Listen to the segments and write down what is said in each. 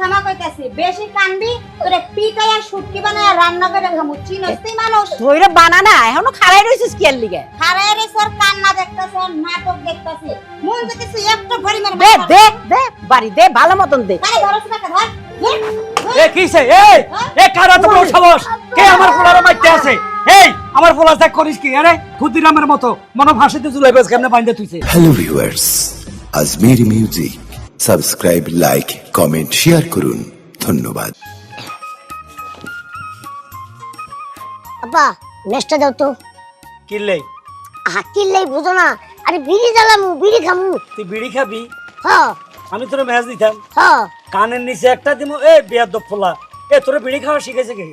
থামা কইতাছি বেশি কানবি তোরে শুটকি বানায় রান্না করে খামু চিনস্তি মানুষ। ধইরা বানানা এখনও খাড়াই রইছিস কি আর লিগে? হারায় রে স্যার কান্না দেখতাছে নাটক দেখতাছে। মন যেতেছে একটা পরিমাণ দে দে দে বাড়ি দে ভালো মতন দে। আরে ধরছ না ধর। এ কিসে এই এ কারা তো বড় সাহস কে আমার পোলার মাইতে আছে? এই আমার পোলা দেখ করিস কি? আরে ক্ষুদিরামের মতো মনে ভাসিতে জুলাই বেশ কেমনে বাইন্দে তুইছে hello viewers Ajmir music subscribe like comment share করুন। ধন্যবাদ। আপা নেক্সটটা দাও তো। কিনলে হাকিলেই বুঝো না। আরে বিড়ি জ্বালামু বিড়ি খামু। তুই বিড়ি খাবি? হ। আমি তোর ম্যাচ দিতাম। হ। কানের নিচে একটা দিমু এ বিয়ার দপ ফোলা এ তোর বিড়ি খাওয়া শিখেছে কি?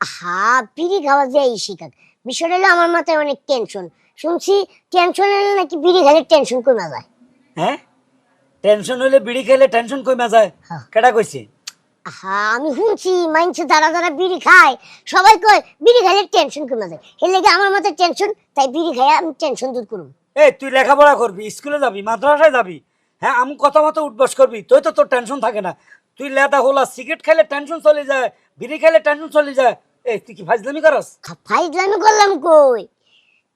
হা বিড়ি খাওয়া যে এই শিকার বিষয়টা হলো আমার মাথায় অনেক টেনশন শুনছি টেনশন এলে নাকি বিড়ি খেলে টেনশন কমে যায়। হ্যাঁ? টেনশন হইলে বিড়ি খেলে টেনশন কমে যায়। হ্যাঁ। কেডা কইছে? হা আমি শুনছি মাইনছে যারা যারা বিড়ি খায় সবাই কয় বিড়ি খাইলে টেনশন কমে যায়। এর লেগে আমার মাথায় টেনশন তাই বিড়ি খাই আমি টেনশন দূর করুম। এই তুই লেখাপড়া করবি স্কুলে যাবি মাদ্রাসায় যাবি হ্যাঁ আমি কথা মতো উঠবস করবি তুই তো তোর টেনশন থাকে না। তুই লেদা হোলা সিগারেট খাইলে টেনশন চলে যায় বিড়ি খাইলে টেনশন চলে যায়। এই তুই কি ফাজলামি করস? ফাইজলামি করলাম কই?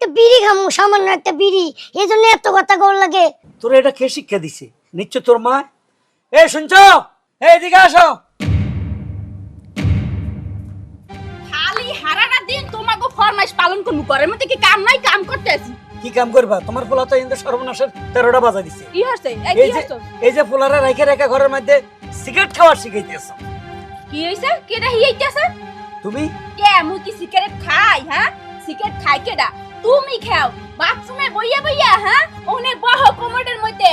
তো বিড়ি খামু সামান্য একটা বিড়ি এই জন্য এত কথা কর লাগে। তোর এটা কে শিক্ষা দিছে? নিশ্চয় তোর মা? এ শুনছ? এই এদিকে আসো। খালি হারাটা দিন তোমাকে ফরমাইশ পালন করব ঘরের মধ্যে কি কাম নাই? কাম করতে আছি। কি কাম করবা? তোমার পোলা তো ইন্দু সর্বনাশের তেরোটা বাজা দিছে। কি হচ্ছে এই এই যে এই যে পোলারা রেখে রেখে ঘরের মধ্যে সিগারেট খাওয়ার শিখাইতেছ কি হইছে কেডা হিয়াইতেছে তুমি? কে কি সিগারেট খাই হ্যাঁ? সিগারেট খাই কেডা? তুমি খাও। বাথরুমে বইয়া বইয়া হ্যাঁ? ওনে বহ কোমরের মধ্যে।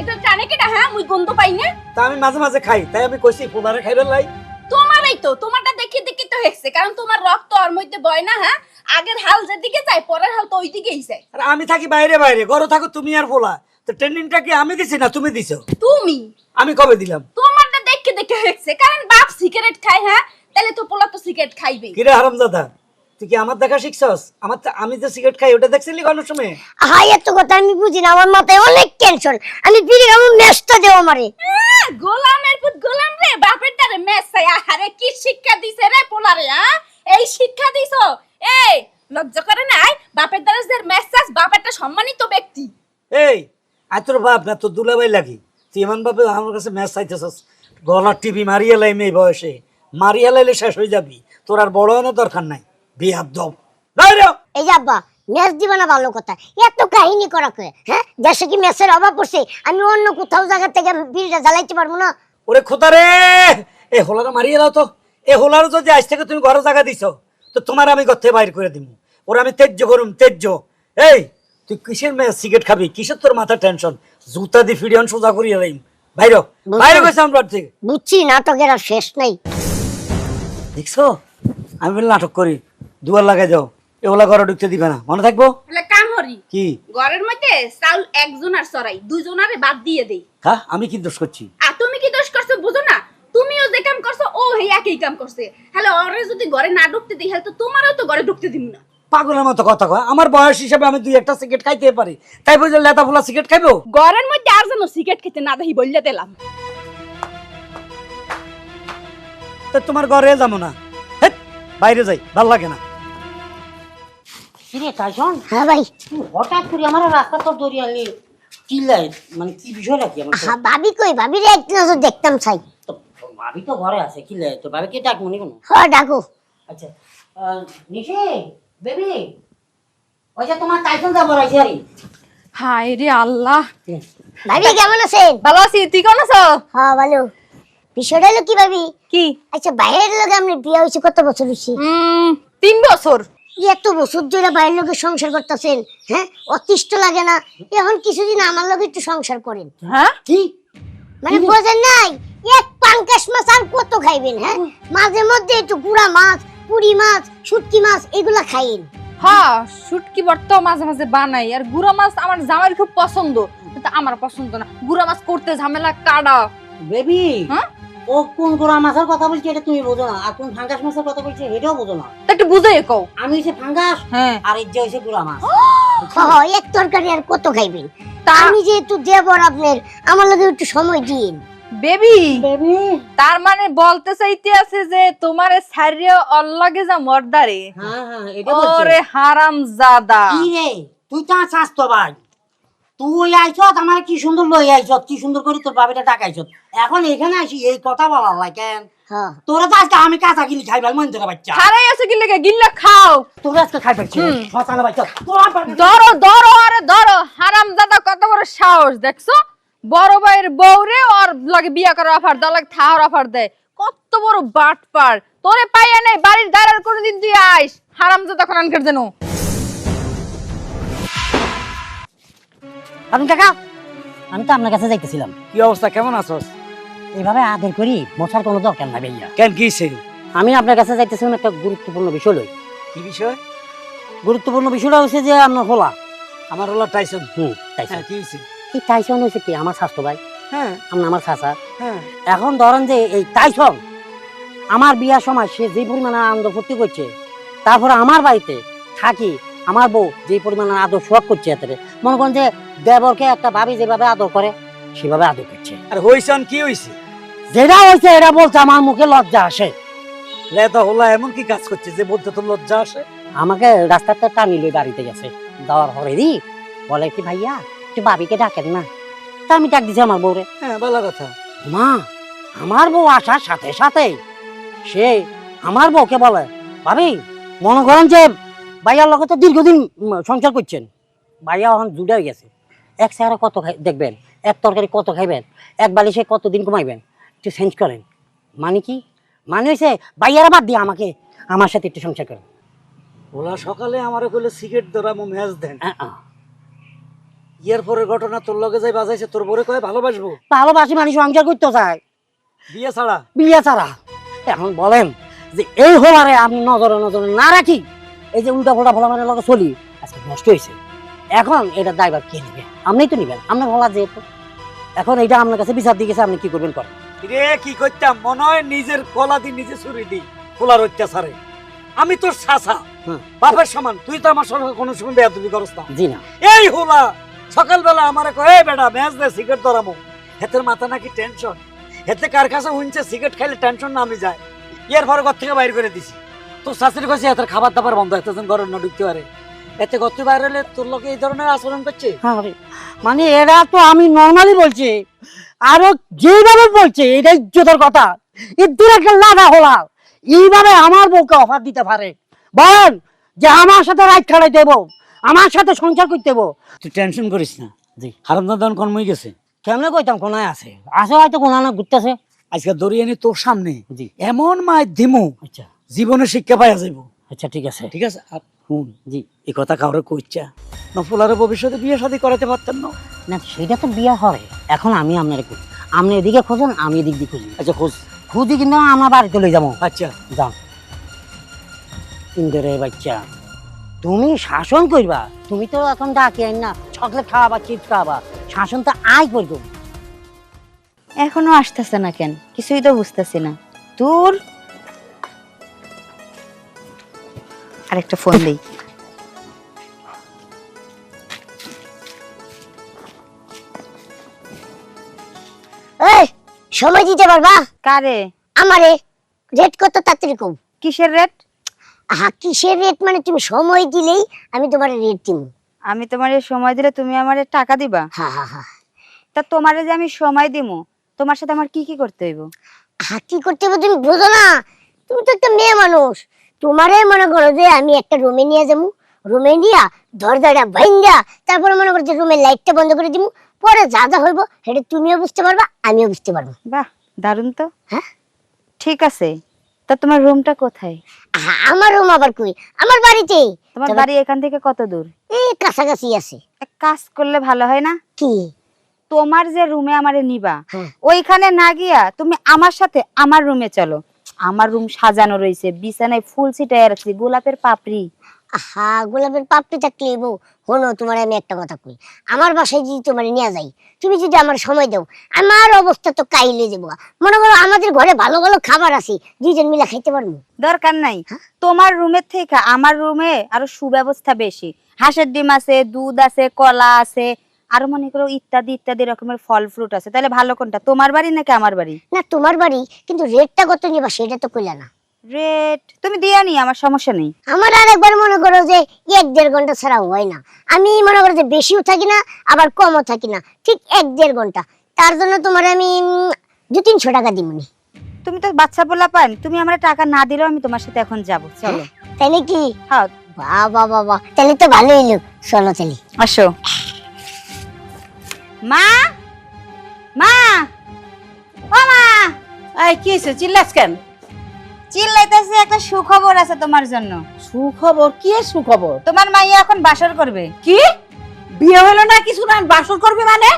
এটা টানে কেডা হ্যাঁ? মুই গন্ধ পাই না। তা আমি মাঝে মাঝে খাই তাই আমি কইছি পোলারে খাইবে লাই। তোমারই তো তোমারটা দেখে দেখে তো হেসছে কারণ তোমার রক্ত ওর মধ্যে বয় না হ্যাঁ? আগের হাল যেদিকে যায় পরের হাল তো ওই দিকেই যায় আর আমি থাকি বাইরে বাইরে ঘরে থাকো তুমি আর পোলা। তো ট্রেনিংটা কি আমি দিছি না তুমি দিছো? তুমি? আমি কবে দিলাম? তোমারটা দেখে দেখে হেসছে কারণ বাপ সিগারেট খায় হ্যাঁ? তাহলে তো পোলা তো সিগারেট খাইবে কিরে হারামজাদা? তুই কি আমার দেখা শিখছস? আমার আমি যে সিগারেট খাই ওটা দেখছিলি কোন সময়? হাই এত কথা আমি বুঝি না আমার মাথায় অনেক টেনশন। আমি বিড়ি দেও আমারে। গোলামের পুত গোলাম রে বাপের তারে মেসাই আহারে কি শিক্ষা দিছে রে পোলারে হ্যাঁ এই শিক্ষা দিছো? এই লজ্জা করে নাই? বাপের দ্বারা যে মেসাজ বাপেরটা সম্মানিত ব্যক্তি। এই আর তোর বাপ না তোর দুলাভাই লাগি। তুই এমন ভাবে আমার কাছে ম্যাচ চাইতেছস। গলার টিভি মারিয়া লাইমে এই বয়সে। মারিয়া লাইলে শেষ হয়ে যাবি। তোর আর বড় হওয়ার দরকার নাই। বিয়ার দম বাইরে হ। এই আব্বা ম্যাচ দিবে না ভালো কথা। এত কাহিনী করা কয়ে হ্যাঁ? দেশে কি ম্যাচের অভাব পড়ছে আমি অন্য কোথাও জায়গা থেকে বিড়িটা জ্বালাইতে পারব না? ওরে খোদা রে! এ হোলারা মারিয়ে দাও তো। এ হোলার যদি আজ থেকে তুমি ঘরে জায়গা দিছ তো তোমার আমি গর্তে বাইর করে দিব ওরা আমি তেজ্য করুম তেজ্য। এই তুই কিসের মেয়ে সিগারেট খাবি? কিসের তোর মাথা টেনশন জুতা দি ফিডিয়ন সোজা করিয়ে লাইম। বাইরে। বাইরে গেছে আমরা থেকে। বুঝছি নাটকের আর শেষ নাই। দেখছ? আমি বলে নাটক করি। দুয়ার লাগাই যাও। এগুলা ঘরে ঢুকতে দিবে না। মনে থাকব? তাহলে কাম হরি কি? ঘরের মধ্যে চাউল একজনের সরাই দুজনারে বাদ দিয়ে দেই। হ্যাঁ আমি কি দোষ করছি? আর তুমি কি দোষ করছ বুঝো না? তুমিও যে কাম করছ ও হে একই কাম করছে। হ্যালো ওরে যদি ঘরে না ঢুকতে দিই হলে তো তোমারও তো ঘরে ঢুকতে দিব না। পাগলের মতো কথা কয়। আমার বয়স হিসাবে আমি দুই একটা সিগারেট খাইতে পারি। তাই বলছে লেতা ফুলা সিগারেট খাইবো? ঘরের মধ্যে আর যেন সিগারেট খেতে না দেখি বললে দিলাম। তো তোমার ঘরে যাব না। বাইরে যাই ভালো লাগে না। কিরে টাইসন হ্যাঁ ভাই। হঠাৎ করে আমার রাস্তা তো দরিয়ালি চিল্লাই মানে কি বিষয়টা কি আমার হ্যাঁ ভাবি কই? ভাবি রে এক নজর দেখতাম চাই। তো ভাবি তো ঘরে আছে কিল্লাই তো ভাবিকে ডাক মনে কোনো? হ ডাকো। আচ্ছা নিশি বেবি ওই যে তোমার টাইসন যাব রাইছে আরে। হায় রে আল্লাহ। ভাবি কেমন আছেন? ভালো আছি তুই কেমন আছো? হ্যাঁ ভালো। বিষয়টা হলো কি ভাবি? কি? আচ্ছা বাইরের লোকে আপনি বিয়ে হয়েছে কত বছর হয়েছে? তিন বছর। এত বছর ধরে বাইরের লোকের সংসার করতেছেন হ্যাঁ? অতিষ্ঠ লাগে না। এখন কিছুদিন আমার লোক একটু সংসার করেন। হ্যাঁ? কি? মানে বোঝেন নাই? এক পাঙ্কাশ মাছ আর কত খাইবেন হ্যাঁ? মাঝে মধ্যে একটু গুড়া মাছ পুরি মাছ শুটকি মাছ এগুলা খাইন হ্যাঁ শুটকি ভর্ত মাঝে মাঝে বানাই। আর গুড়া মাছ আমার জামাইয়ের খুব পছন্দ। কিন্তু আমার পছন্দ না। গুড়া মাছ করতে ঝামেলা কাটা বেবি হ্যাঁ? ও কোন গোড়া মাছের কথা বলছে এটা তুমি বোঝো না। আর কোন ফাঙ্গাস মাছের কথা বলছে এটাও বোঝো না। তা একটু বুঝাই কও। আমি হচ্ছে ফাঙ্গাস হ্যাঁ। আর এই যে হচ্ছে গোড়া মাছ। এক তরকারি আর কত খাইবেন তা আমি যেহেতু দেবর আপনার আমার একটু সময় দিন। বেবি! বেবি! তার মানে বলতে চাইতে আছে যে তোমার সারিয়ে অল্লাগে যা মর্দারে। হ্যাঁ হ্যাঁ এটা বলছে। ওরে হারাম জাদা কি রে? তুই তো আছিস তো ভাই। তুই আইছত আমার কি সুন্দর লই আইছত কি সুন্দর করে তোর বাবিটা ডাকাইছত এখন এখানে আসি এই কথা বলার কেন হ্যাঁ। তোরা তো আজকে আমি কাঁচা গিলি খাইবার মন তোরা বাচ্চা। হারাই আছে কি? লেগে গিল্লা খাও। তোরা আজকে খাই পাচ্ছি শশানে বাচ্চা। তোরা ধরো ধরো আরে ধরো। হারাম দাদা কত বড় সাহস দেখছ? বড় ভাইয়ের বউরে ওর লাগে বিয়া করার অফার দেয় লাগে থাওয়ার অফার দেয়। কত বড় বাটপার। তোরে পাইয়া নেই বাড়ির দ্বারের কোনদিন তুই আইস। হারাম দাদা কোন আনকার যেন আপনি কাকা আমি তো আপনার কাছে যাইতেছিলাম। কি অবস্থা? কেমন আছোস? এইভাবে আদর করি বসার কোনো দরকার নাই ভাইয়া। কেন কি আমি আপনার কাছে যাইতেছি একটা গুরুত্বপূর্ণ বিষয় লই। কি বিষয়? গুরুত্বপূর্ণ বিষয়টা হচ্ছে যে আপনার হোলা। আমার হলো টাইসন হুম টাইসন হ্যাঁ কি হয়েছে এই টাইসন হয়েছে কি? আমার স্বাস্থ্য ভাই। হ্যাঁ। আপনি আমার চাচা। হ্যাঁ। এখন ধরেন যে এই টাইসন আমার বিয়ার সময় সে যে পরিমাণে আনন্দ ফুর্তি করছে তারপরে আমার বাড়িতে থাকি আমার বউ যে পরিমাণে আদর শোক করছে এতে মনে করেন যে দেবরকে একটা ভাবি যেভাবে আদর করে সেভাবে আদর করছে। আর হইছন কি হইছে? যেটা হয়েছে এটা বলছে আমার মুখে লজ্জা আসে। লেদা হলা এমন কি কাজ করছে যে বলতে তোর লজ্জা আসে? আমাকে রাস্তাতে টানি লই বাড়িতে গেছে। যাওয়ার পরে দি বলে কি ভাইয়া একটু ভাবিকে ডাকেন না। তা আমি ডাক দিছি আমার বউরে। হ্যাঁ ভালো কথা। মা আমার বউ আসার সাথে সাথে সে আমার বউকে বলে ভাবি মনে করেন যে ভাইয়ার লগে তো দীর্ঘদিন সংসার করছেন। ভাইয়া এখন জুড়ে হয়ে গেছে। এক চেহারা কত খাই দেখবেন এক তরকারি কত খাইবেন এক বালিশে কতদিন কমাইবেন একটু চেঞ্জ করেন। মানে কি? মানে হয়েছে ভাইয়ারা বাদ দিয়ে আমাকে আমার সাথে একটু সংসার করেন। ওলা সকালে আমারে কইলে সিগারেট ধরামো ম্যাচ দেন। ইয়ার পরের ঘটনা তোর লগে যাই বাজাইছে তোর বরে কয়ে ভালোবাসবো? ভালোবাসি মানুষ সংসার করতে চায়। বিয়ে ছাড়া? বিয়ে ছাড়া। এখন বলেন যে এই হলারে আমি নজরে নজরে না রাখি এই যে উল্টা ফোল্টা ভোলা মানে লগে চলি আজকে নষ্ট হয়েছে এখন এটা দায়ভার কে নেবে? আপনি তো নিবেন। আপনার ভোলা যেহেতু। এখন এটা আপনার কাছে বিচার দিয়ে গেছে আপনি কি করবেন করেন? রে কি করতাম মনে হয় নিজের গলা দি নিজে ছুরি দি অত্যাচারে। আমি তোর হুম। বাপের সমান তুই তো আমার সঙ্গে কোনো সময় বেয়াদবি করস না। জি না। এই হোলা সকালবেলা আমারে কয়ে বেটা ম্যাচ দে সিগারেট ধরামো। হেতের মাথা নাকি টেনশন। হেতে কার কাছে হুঁচে সিগারেট খাইলে টেনশন নামি যায় এর পরে ঘর থেকে বাইর করে দিছি। তোর শাশুড়ি কাছে এত খাবার দাবার বন্ধ এতজন ঘরে না ঢুকতে পারে। এতে ঘর থেকে বাইরে হলে তোর লোকে এই ধরনের আচরণ করছে? মানে এরা তো আমি নর্মালি বলছি। আরও যেভাবে বলছে এটা ইজ্জতের কথা। এদের একটা লাভা হলা এইভাবে আমার বউকে অফার দিতে পারে। বলেন যে আমার সাথে রাইট খাড়াই দেব আমার সাথে সংসার করতে দেবো। তুই টেনশন করিস না। জি হারামদাদন কর্মই গেছে? কেমনে কইতাম কোনায় আছে? আছে হয়তো কোনা না ঘুরতেছে। আজকে দড়িয়ে এনে তোর সামনে জি। এমন মায় দিমু আচ্ছা। জীবনে শিক্ষা পাইয়া যাইব। আচ্ছা ঠিক আছে। ঠিক আছে? হুন জি এই কথা কাউরে কইচ্ছা নফুলারে ভবিষ্যতে বিয়ে শাদী করাতে পারতেন না। না সেটা তো বিয়া হয়। এখন আমি আপনার আপনি এদিকে খোঁজেন আমি এদিক দিয়ে খুঁজি। আচ্ছা খোঁজ। খুঁজি কিন্তু আমার বাড়িতে লই যাব। আচ্ছা। যাও। বাচ্চা তুমি শাসন করবা তুমি তো এখন ডাকি আইন না চকলেট খাওয়াবা চিপস খাওয়াবা। শাসন তো আই করব এখনও আসতেছে না কেন? কিছুই তো বুঝতেছি না। তোর আরেকটা ফোন দেই। এই সময় দিতে পারবা? কারে? আমারে রেট কত তাড়াতাড়ি কম? কিসের রেট কিসের রেট মানে তুমি সময় দিলেই আমি তোমার রেট দিব। আমি তোমার সময় দিলে তুমি আমারে টাকা দিবা? হা হা হা। তা তোমারে যে আমি সময় দিমু তোমার সাথে আমার কি কি করতে হইব? আহা কি করতে হবে তুমি বোঝো না। তুমি তো একটা মেয়ে মানুষ। তোমারে মনে করো যে আমি একটা রুমে নিয়ে যাব। রুমে নিয়া দরজাটা ভাঙ্গা তারপরে মনে করো যে রুমের লাইটটা বন্ধ করে দিব। পরে যা যা হইব সেটা তুমিও বুঝতে পারবা আমিও বুঝতে পারব। বাহ দারুণ তো। হ্যাঁ? ঠিক আছে তা তোমার রুমটা কোথায়? আমার রুম আবার কই? আমার বাড়িতেই তোমার বাড়ি এখান থেকে কত দূর? এই কাছাকাছি আছে। এক কাজ করলে ভালো হয় না? কি? তোমার যে রুমে আমারে নিবা হ্যাঁ। ওইখানে না গিয়া তুমি আমার সাথে আমার রুমে চলো। আমার রুম সাজানো রয়েছে। বিছানায় ফুল ছিটাই রাখছি। গোলাপের পাপড়ি। আহা গোলাপের পাপড়ি থাকলে বউ। হলো তোমার আমি একটা কথা কই। আমার বাসায় যদি তোমার নিয়ে যাই তুমি যদি আমার সময় দাও আমার অবস্থা তো কাইলে যাব মনে করো আমাদের ঘরে ভালো ভালো খাবার আছে দুইজন মিলে খাইতে পারব। দরকার নাই। হ্যাঁ? তোমার রুমের থেকে আমার রুমে আরও সুব্যবস্থা বেশি। হাঁসের ডিম আছে দুধ আছে কলা আছে আরও মনে করো ইত্যাদি ইত্যাদি রকমের ফল ফ্রুট আছে। তাহলে ভালো কোনটা? তোমার বাড়ি নাকি আমার বাড়ি? না তোমার বাড়ি কিন্তু রেটটা কত নিবা সেটা তো কইলা না। রেট তুমি দিয়া নি আমার সমস্যা নেই। আমার আর একবার মনে করো যে এক দেড় ঘণ্টা ছাড়া হয় না। আমি মনে করো যে বেশিও থাকি না আবার কমও থাকি না। ঠিক এক দেড় ঘণ্টা। তার জন্য তোমার আমি দু তিনশো টাকা দিমনি তুমি তো বাচ্চা বলা পান তুমি আমার টাকা না দিলেও আমি তোমার সাথে এখন যাব। চলো। তাই নাকি হ্যাঁ। বাবা বাবা তাহলে তো ভালোই লোক চলো তাহলে আসো। মা? মা? ও মা! এই কি হয়েছে চিল্লাস কেন? চিল্লাইতেছি একটা সুখবর আছে তোমার জন্য। সুখবর? কি সুখবর? তোমার মাইয়া এখন বাসর করবে। কি? বিয়ে হলো না কিছু না বাসর করবে মানে?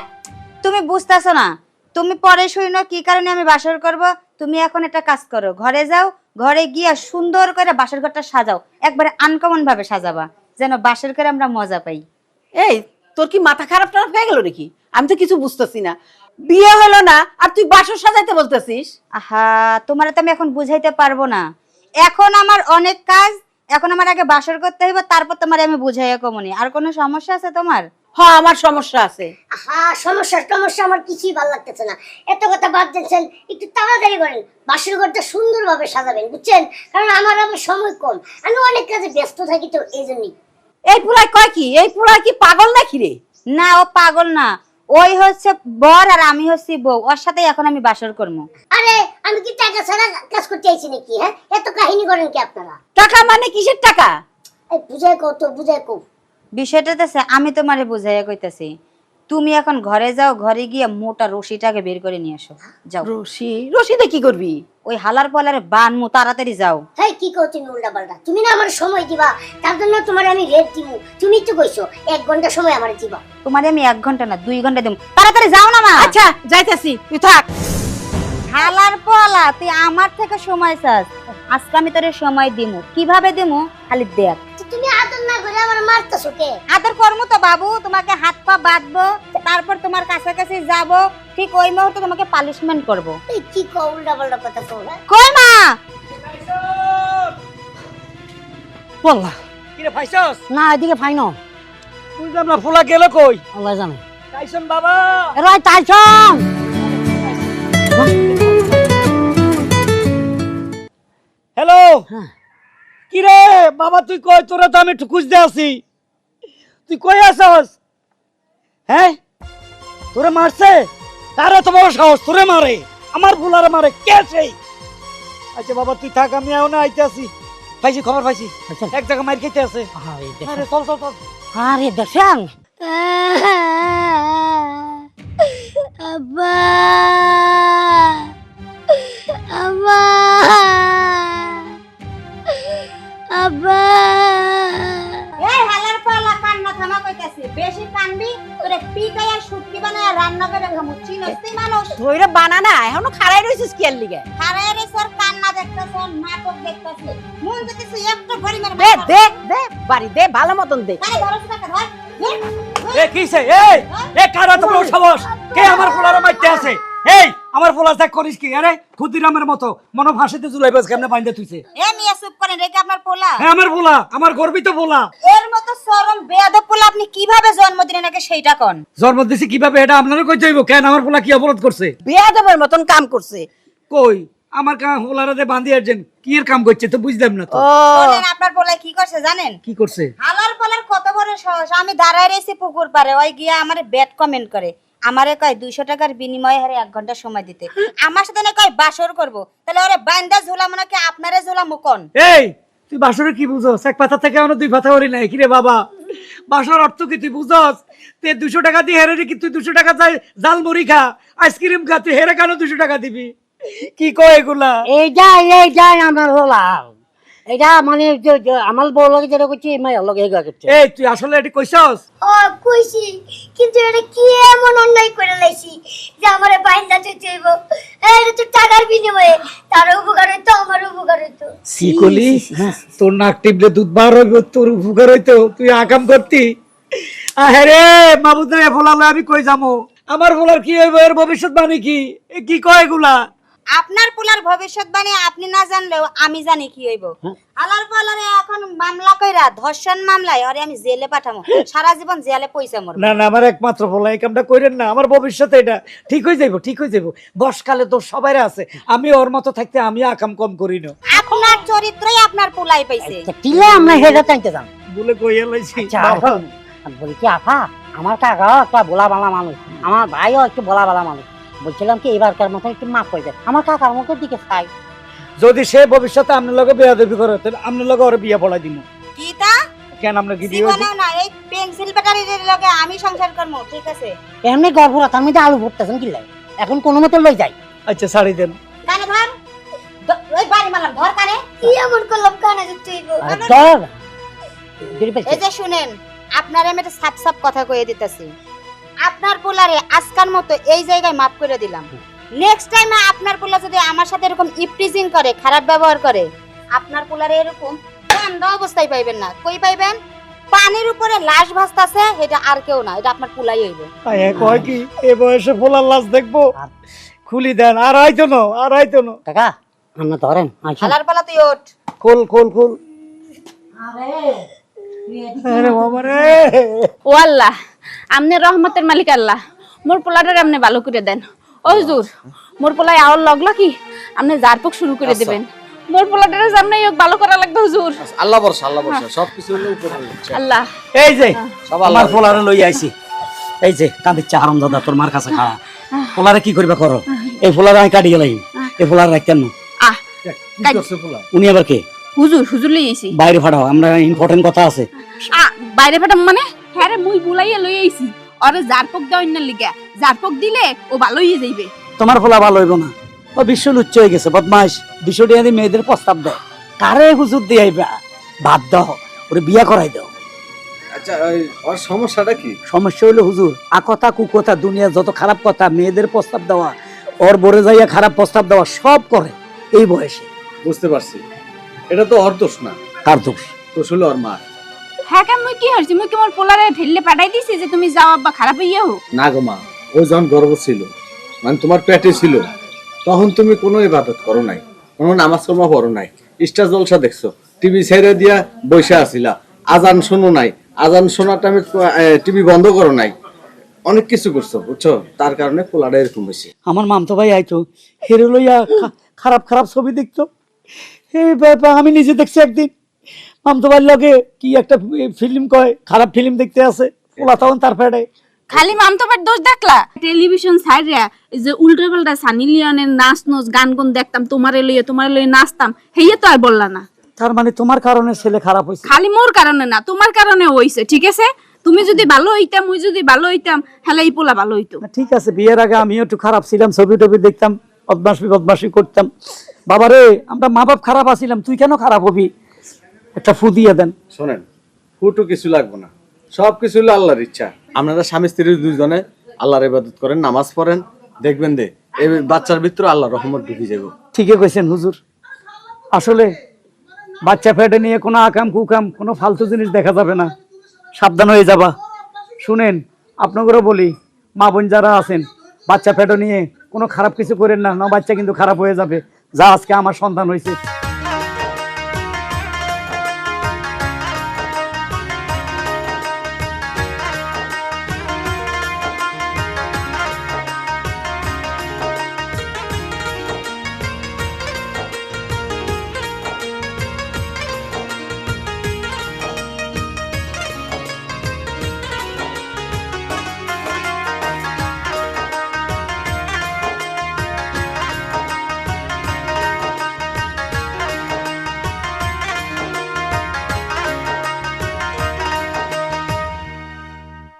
তুমি বুঝতেছো না তুমি পরে শুনো কি কারণে আমি বাসর করব? তুমি এখন একটা কাজ করো ঘরে যাও ঘরে গিয়া সুন্দর করে বাসর ঘরটা সাজাও একবারে আনকমন ভাবে সাজাবা যেন বাসর করে আমরা মজা পাই। এই তোর কি মাথা খারাপ টারাপ হয়ে গেল নাকি? আমি তো কিছু বুঝতেছি না। বিয়ে হলো না আর তুই বাসর সাজাইতে বলতেছিস? আহা তোমার তো আমি এখন বুঝাইতে পারব না। এখন আমার অনেক কাজ এখন আমার আগে বাসর করতে হইব তারপর তোমার আমি বুঝাইয়া কমনি আর কোনো সমস্যা আছে তোমার? হ্যাঁ আমার সমস্যা আছে। হ্যাঁ সমস্যা সমস্যা আমার কিছুই ভালো লাগতেছে না। এত কথা বাদ দিচ্ছেন একটু তাড়াতাড়ি করেন। বাসর ঘরটা সুন্দরভাবে সাজাবেন বুঝছেন? কারণ আমার আমার সময় কম। আমি অনেক কাজে ব্যস্ত থাকি তো এই জন্যই এই পুরাই কয় কি? এই পুরাই কি পাগল নাকি রে? না ও পাগল না। ওই হচ্ছে বর আর আমি হচ্ছি বউ ওর সাথে এখন আমি বাসর করব। আরে আমি কি টাকা ছাড়া কাজ করতে আইছি নাকি হ্যাঁ? এত কাহিনী করেন কি আপনারা? টাকা মানে কিসের টাকা? এই বুঝাই কও তো বুঝাই কও। বিষয়টা হচ্ছে আমি তোমারে বুঝাইয়া কইতাছি তুমি এখন ঘরে যাও ঘরে গিয়ে মোটা রশিটাকে বের করে নিয়ে আসো। যাও। রশি? রশিতে কি করবি? ওই হালার পলারে বানমু তাড়াতাড়ি যাও। হ্যাঁ কি কও তুমি উল্টা পাল্টা? তুমি না আমার সময় দিবা তার জন্য তোমার আমি রেট দিব তুমি তো কইছো এক ঘণ্টা সময় আমার দিবা। তোমারে আমি এক ঘণ্টা না দুই ঘণ্টা দেব তাড়াতাড়ি যাও না মা। আচ্ছা যাইতেছি। তুই থাক। হালার পলা তুই আমার থেকে সময় চাস। আজকে আমি তোরে সময় দিমু। কীভাবে দিমু? খালি দেখ। তুমি আদর না করে আমার মারতেছো কে? আদর করমু তো বাবু তোমাকে হাত পা বাঁধবো তারপর তোমার কাছাকাছি যাব। ঠিক ওই মুহূর্তে তোমাকে পালিশমেন্ট করব। এই কি কও উল্টা পাল্টা কথা কও হ্যাঁ? কই মা? বল্লা কিরে ভাইসস? না এদিকে ফাইন বুঝলাম না ফোলা গেল কই? আল্লাহ জানে। টাইসন বাবা। এরাই টাইসন। হ্যালো? হ্যাঁ। কি রে? বাবা তুই কই? তোরা তো আমি একটু খুঁজতে আছি তুই কই আছস? হ্যাঁ? তোরে মারছে? তার এত বড় সাহস তোরে মারে। আমার বুলারে মারে। কে সেই? আচ্ছা বাবা তুই থাক আমি এখন আইতে আছি পাইছি খবর পাইছি। পাইছেন? এক জায়গা মার খেতে আছে। আরে চল চল চল। আরে দেখেন আব্বা! আব্বা! আব্বা এই হালার পলা কান্না থামা কইতাছি বেশি কানবি তোরে পিকাইয়া শুটকি বানায় রান্না করে খামু মানুষ। বানানা এখনও খাড়াই রইছিস কি আর লিগে? হারায় রে সর কান্না দেখতাছে নাটক দেখতাছে। মন একটা ঘড়ি মেরে দে দে দে বাড়ি দে ভালো মতন দে। আরে ধরো টাকা ধর এ কিছে এই এ কারা তো বড় কে আমার পোলারে মারতে আছে? এই আমার পোলা ত্যাগ করিস কি? আরে ক্ষুদিরামের মতো। মনে ফাঁসিতে জুলাই বাস কেমনে বাইন্দে তুইছে এ মিয়া চুপ করেন রেখে আপনার পোলা। হ্যাঁ আমার পোলা আমার গর্বিত পোলা। এর মতো চরম বেয়াদব পোলা আপনি কীভাবে জন্ম দিলেন নাকি সেইটা কোন? জন্ম দিছি কীভাবে এটা আপনারও কই যাইব কেন আমার পোলা কি অপরাধ করছে? বেয়াদবের মতন কাম করছে। কই? আমার কা হোলারাতে বান্ধি আছেন কি এর কাম করছে তো বুঝলাম না তো। বলেন আপনার পোলায় কি করছে জানেন? কি করছে? হালার পালার কত বড় সাহস। আমি দাঁড়ায় রয়েছি পুকুর পারে ওই গিয়া আমার ব্যাড কমেন্ট করে। আমারে কয় দুইশো টাকার বিনিময়ে হারে এক ঘণ্টা সময় দিতে। আমার সাথে না কয় বাসর করব। তাহলে ওরে বাইন্দা ঝুলাম নাকি আপনারে ঝুলাম কোন? এই তুই বাসরে কি বুঝছস এক পাতা থেকে আমার দুই পাতা করি নাই। কিরে বাবা? বাসর অর্থ কি তুই বুঝছস তুই দুশো টাকা দিয়ে হেরে কি তুই দুশো টাকা চাই জাল মুড়ি খা আইসক্রিম খা তুই হেরে কেন দুশো টাকা দিবি? কি কয় এগুলা? এইটাই এইটাই আমার হলা এটা মানে যে- যে আমার বউ লগে যেটা করছি মায়ের লগে এগুলা করছে। এই তুই আসলে এটি কইছস? ও কইছি। কিন্তু এটা কি এমন অন্যায় করে লাইছি যে আমার বাইন্দা চাইব? এটা তো টাকার বিনিময়ে। তার উপকার হইতো আমার উপকার হইতো। কি করলি তোর নাক টিপলে দুধ বার হইব তোর উপকার হইতো। তুই আকাম করতি। আরে মাবুদ না ফোলালে আমি কই যামো? আমার ফোলার কি হইব এর ভবিষ্যৎ বাণী কি? এ কি কয় এগুলা? আপনার পোলার ভবিষ্যৎবাণী আপনি না জানলেও আমি জানি কি হইব। আলার পালারে এখন মামলা কইরা ধর্ষণ মামলায় আরে আমি জেলে পাঠামো। সারা জীবন জেলে পয়সা মরবো। না না আমার একমাত্র বলা এই কামটা করেন না। আমার ভবিষ্যতে এটা ঠিক হয়ে যাইব ঠিক হয়ে যাইব। বয়সকালে তো সবাই আছে। আমি ওর মতো থাকতে আমি আকাম কম করি না। আপনার চরিত্রই আপনার পোলাই পাইছে। তো টিলে আমরা হেরে চাইতে যান বলে কইয়া লাইছি আচ্ছা বলি কি আপা আমার কাকাও একটা বলা বালা মানুষ। আমার ভাইও একটু বলা বালা মানুষ। বলছিলাম কি এবারকার মতো একটু মাফ করে দেন আমার কাকার মুখের দিকে চাই। যদি সে ভবিষ্যতে আপনার লগে বিয়া দেবী করে তাহলে আপনার লগে ওর বিয়া পড়াই দিব কি তা কেন আপনার কি বিয়ে হয়েছে? জীবনেও না এই পেন্সিল ব্যাটারির লগে আমি সংসার করব ঠিক আছে? এমনি গর্ভরা তার মধ্যে আলু ভরতেছেন কি লাগে এখন কোনো মতে লই যাই। আচ্ছা ছাড়ি দেন। কানে ধর। দ- ওই বাড়ি মারলাম ধর কানে। কি এমন করলাম কানে যে তুই ধর। এই যে শুনেন আপনার আমি একটা সাপ সাপ কথা কয়ে দিতেছি। আপনার পোলারে আজকার মতো এই জায়গায় মাফ করে দিলাম। নেক্সট টাইমে আপনার পোলা যদি আমার সাথে এরকম ইপটিজিং করে খারাপ ব্যবহার করে আপনার পোলারে এরকম বন্ধ অবস্থায় পাইবেন না। কই পাইবেন? পানির উপরে লাশ ভাসতাছে এটা আর কেউ না এটা আপনার পোলাই হইব। আয় হ্যাঁ, কয় কি? এ বয়সে ফোলার লাশ দেখব? খুলি দেন আর আইতো না আর আইতো না। কাকা আমরা ধরেন হালার পালা তুই ওঠ। খোল খোল খোল। আরে বাবা রে ও আল্লাহ। আমনে রহমতের মালিক আল্লাহ। মোর পোলাটার আপনি ভালো করে দেন। ও হুজুর মোর পোলাই আওয়ার লগলো কি আপনি জারপুক শুরু করে দিবেন। মোর পোলাটার সামনে ইয়োগ ভালো করা লাগবে হুজুর। আল্লাহ বর্ষা আল্লাহ বর্ষা সবকিছু হলো উপরে আল্লাহ। এই যে সব আমার আল্লাহ পোলারে লই আইছি। এই যে কাঁদিচ্ছে হারাম দাদা তোর মার কাছে খাড়া পোলারে কি করবে করো? এই পোলারে আমি কাটি গেলাই এই পোলার রাখতেন না? উনি আবার কে? হুজুর হুজুর লই আইছি। বাইরে ফাটাও আমরা ইম্পর্টেন্ট কথা আছে। বাইরে ফেটা মানে? হ্যাঁ রে মুই বুলাইয়া লই আইছি। ওরে জারপক দাও না লিগা। জারপক দিলে ও ভালো হয়ে যাইবে। তোমার ফলা ভালো হইব না। ও বিশ্ব লুচ্চ হয়ে গেছে বদমাস বিশ্ব দিয়ে মেয়েদের প্রস্তাব দেয়। কারে হুজুর দিয়ে আইবা? বাদ দাও। ওরে বিয়া করাই দাও। আচ্ছা ওর সমস্যাটা কি? সমস্যা হইল হুজুর আকথা কুকথা দুনিয়া যত খারাপ কথা মেয়েদের প্রস্তাব দেওয়া ওর বরে যাইয়া খারাপ প্রস্তাব দেওয়া সব করে এই বয়সে। বুঝতে পারছি। এটা তো ওর দোষ না। কার দোষ? দোষ হলো ওর মা হ্যাঁ কেন? মুই কি হইছি? মুই কি মোর পোলারে ঠেললে পাঠাই দিছি যে তুমি যাও আব্বা খারাপ হইয়া হো না গো মা ও যখন গর্ব ছিল। মানে তোমার পেটে ছিল। তখন তুমি কোনো ইবাদত করো নাই। কোনো নামাজ কর্মা পড়ো নাই। স্টার জলসা দেখছ। টিভি ছেড়ে দিয়া বসে আসিলা আজান শোনো নাই। আজান শোনার টাইমে টিভি বন্ধ করো নাই। অনেক কিছু করছ বুঝছ? তার কারণে পোলাটা এরকম হয়েছে আমার মামতো ভাই আইতো। হেরে লইয়া খারাপ খারাপ ছবি দেখতো। এই ব্যাপার আমি নিজে দেখছি একদিন। মামতো লগে কি একটা ফিল্ম কয় খারাপ ফিল্ম দেখতে আছে ওলা তখন তার ফেডে। খালি মামতোবার দোষ দেখলা? টেলিভিশন সাইডরা এই যে উল্টো পাল্টা সানি লিওনের নাচ নোচ গান গুন দেখতাম তোমারে লইয়ে তোমারে লইয়ে নাচতাম হেইয়ে তো আর বললা না। তার মানে তোমার কারণে ছেলে খারাপ হয়েছে খালি মোর কারণে না তোমার কারণে হইছে ঠিক আছে? তুমি যদি ভালো হইতাম মুই যদি ভালো হইতাম হলে এই পোলা ভালো হইতো। ঠিক আছে বিয়ের আগে আমিও একটু খারাপ ছিলাম ছবি টবি দেখতাম বদমাসি বদমাসি করতাম। বাবা রে আমরা মা বাপ খারাপ আছিলাম তুই কেন খারাপ হবি? একটা ফু দিয়ে দেন। শোনেন ফুটু কিছু লাগবে না। সব কিছু হলো আল্লাহর ইচ্ছা। আপনারা স্বামী স্ত্রী দুজনে আল্লাহর ইবাদত করেন নামাজ পড়েন দেখবেন দে এই বাচ্চার ভিতরে আল্লাহ রহমত ঢুকে যাব। ঠিকই কইছেন হুজুর। আসলে বাচ্চা ফেটে নিয়ে কোনো আকাম কুকাম কোনো ফালতু জিনিস দেখা যাবে না। সাবধান হয়ে যাবা। শুনেন আপনাদেরও বলি মা বোন যারা আছেন বাচ্চা ফেটো নিয়ে কোনো খারাপ কিছু করেন না না বাচ্চা কিন্তু খারাপ হয়ে যাবে। যা আজকে আমার সন্তান হয়েছে।